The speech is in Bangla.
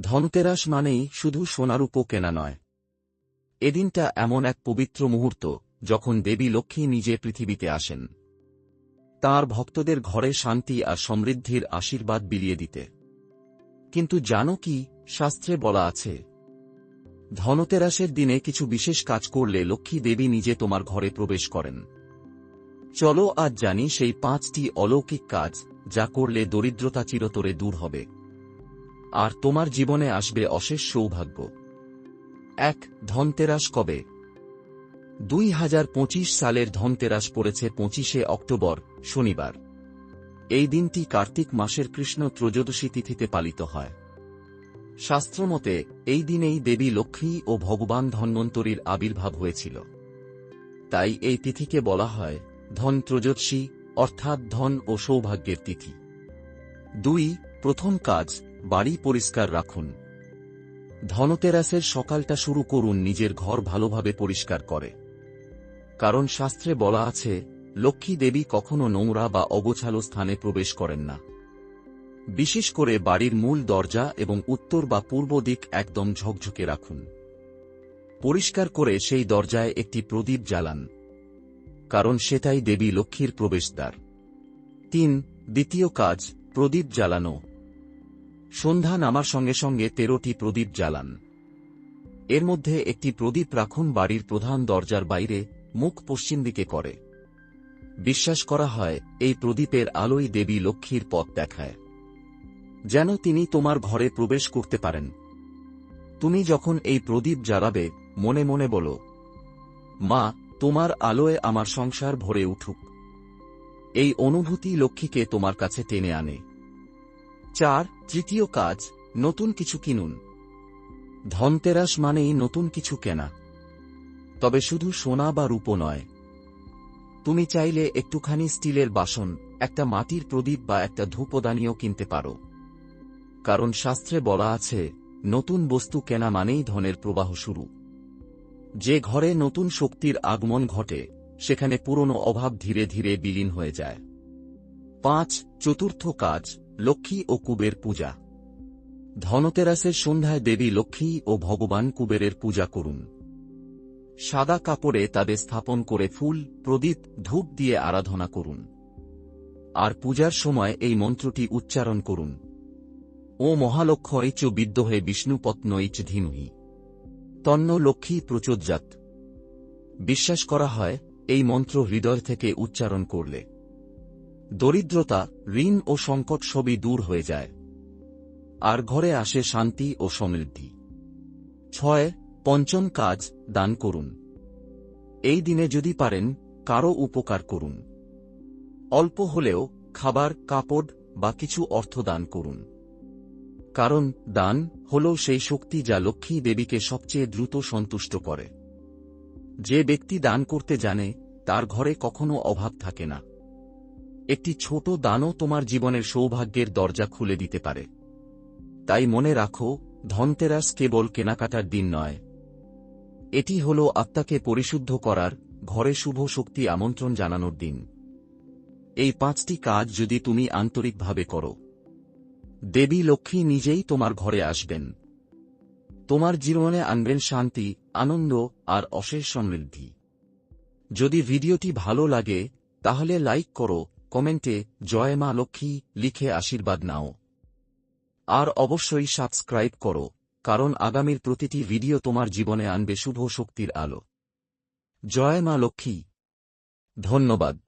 ধনতেরাস মানেই শুধু সোনারূপো কেনা নয়। এদিনটা এমন এক পবিত্র মুহূর্ত, যখন দেবী লক্ষ্মী নিজে পৃথিবীতে আসেন। তার ভক্তদের ঘরে শান্তি আর সমৃদ্ধির আশীর্বাদ বিলিয়ে দিতে। কিন্তু জানো কি শাস্ত্রে বলা আছে? ধনতেরাসের দিনে কিছু বিশেষ কাজ করলে লক্ষ্মী দেবী নিজে তোমার ঘরে প্রবেশ করেন। চলো আজ জানি সেই পাঁচটি অলৌকিক কাজ, যা করলে দরিদ্রতা চিরতরে দূর হবে। আর তোমার জীবনে আসবে অশেষ সৌভাগ্য। এক, ধনতেরাস কবে? দুই হাজার পঁচিশ সালের ধনতেরাস পড়েছে পঁচিশে অক্টোবর, শনিবার। এই দিনটি কার্তিক মাসের কৃষ্ণ ত্রয়োদশী তিথিতে পালিত হয়। শাস্ত্রমতে, এই দিনেই দেবী লক্ষ্মী ও ভগবান ধন্বন্তরীর আবির্ভাব হয়েছিল। তাই এই তিথিকে বলা হয় ধন ত্রয়োদশী, অর্থাৎ ধন ও সৌভাগ্যের তিথি। দুই, প্রথম কাজ বাড়ি পরিষ্কার রাখুন। ধনতেরাসের সকালটা শুরু করুন নিজের ঘর ভালোভাবে পরিষ্কার করে। কারণ শাস্ত্রে বলা আছে, লক্ষ্মী দেবী কখনো নোংরা বা অগোছালো স্থানে প্রবেশ করেন না। বিশেষ করে বাড়ির মূল দরজা এবং উত্তর বা পূর্ব দিক একদম ঝকঝকে রাখুন। পরিষ্কার করে সেই দরজায় একটি প্রদীপ জ্বালান। কারণ সেটাই দেবী লক্ষ্মীর প্রবেশদ্বার। তিন, দ্বিতীয় কাজ, প্রদীপ জ্বালানো। সন্ধ্যা নামার সঙ্গে সঙ্গে তেরোটি প্রদীপ জ্বালান। এর মধ্যে একটি প্রদীপ রাখুন বাড়ির প্রধান দরজার বাইরে, মুখ পশ্চিম দিকে করে। বিশ্বাস করা হয়, এই প্রদীপের আলোই দেবী লক্ষ্মীর পথ দেখায়। যেন তিনি তোমার ঘরে প্রবেশ করতে পারেন। তুমি যখন এই প্রদীপ জ্বালাবে, মনে মনে বলো, মা, তোমার আলোয় আমার সংসার ভরে উঠুক। এই অনুভূতি লক্ষ্মীকে তোমার কাছে টেনে আনে। চার, তৃতীয় কাজ, নতুন কিছু কিনুন। ধনতেরাস মানেই নতুন কিছু কেনা। তবে শুধু সোনা বা রূপো নয়। তুমি চাইলে একটুখানি স্টিলের বাসন, একটা মাটির প্রদীপ বা একটা ধূপদানিও কিনতে পারো। কারণ শাস্ত্রে বলা আছে, নতুন বস্তু কেনা মানেই ধনের প্রবাহ শুরু। যে ঘরে নতুন শক্তির আগমন ঘটে, সেখানে পুরনো অভাব ধীরে ধীরে বিলীন হয়ে যায়। পাঁচ, চতুর্থ কাজ লক্ষ্মী ও কুবের পূজা। ধনতেরাসের সন্ধ্যায় দেবী লক্ষ্মী ও ভগবান কুবেরের পূজা করুন। সাদা কাপড়ে তাদের স্থাপন করে ফুল, প্রদীপ, ধূপ দিয়ে আরাধনা করুন। আর পূজার সময় এই মন্ত্রটি উচ্চারণ করুন। ও মহালক্ষ ঐচ বিদ্যহে বিষ্ণুপত্ন এইচ ধীনুহি তন্ন লক্ষ্মী প্রচোজ্জাত বিশ্বাস করা হয়, এই মন্ত্র হৃদয় থেকে উচ্চারণ করলে। দরিদ্রতা, ঋণ ও সংকট সবই দূর হয়ে যায়। আর ঘরে আসে শান্তি ও সমৃদ্ধি। ছয়, পঞ্চম কাজ, দান করুন। এই দিনে যদি পারেন কারও উপকার করুন। অল্প হলেও খাবার, কাপড় বা কিছু অর্থ দান করুন। কারণ দান হল সেই শক্তি যা লক্ষ্মী দেবীকে সবচেয়ে দ্রুত সন্তুষ্ট করে। যে ব্যক্তি দান করতে জানে, তার ঘরে কখনো অভাব থাকে না। একটি ছোট দানও তোমার জীবনের সৌভাগ্যের দরজা খুলে দিতে পারে। তাই মনে রাখো, ধনতেরাস কেবল কেনাকাটার দিন নয়। এটি হল আত্মাকে পরিশুদ্ধ করার, ঘরে শুভ শক্তি আমন্ত্রণ জানানোর দিন। এই পাঁচটি কাজ যদি তুমি আন্তরিকভাবে করো। দেবী লক্ষ্মী নিজেই তোমার ঘরে আসবেন। তোমার জীবনে আনবেন শান্তি, আনন্দ আর অশেষ সমৃদ্ধি। যদি ভিডিওটি ভালো লাগে, তাহলে লাইক করো কমেন্টে জয় মা লক্ষ্মী লিখে আশীর্বাদ নাও। আর অবশ্যই সাবস্ক্রাইব করো, কারণ আগামীর প্রতিটি ভিডিও তোমার জীবনে আনবে শুভ শক্তির আলো। জয় মা লক্ষ্মী। ধন্যবাদ।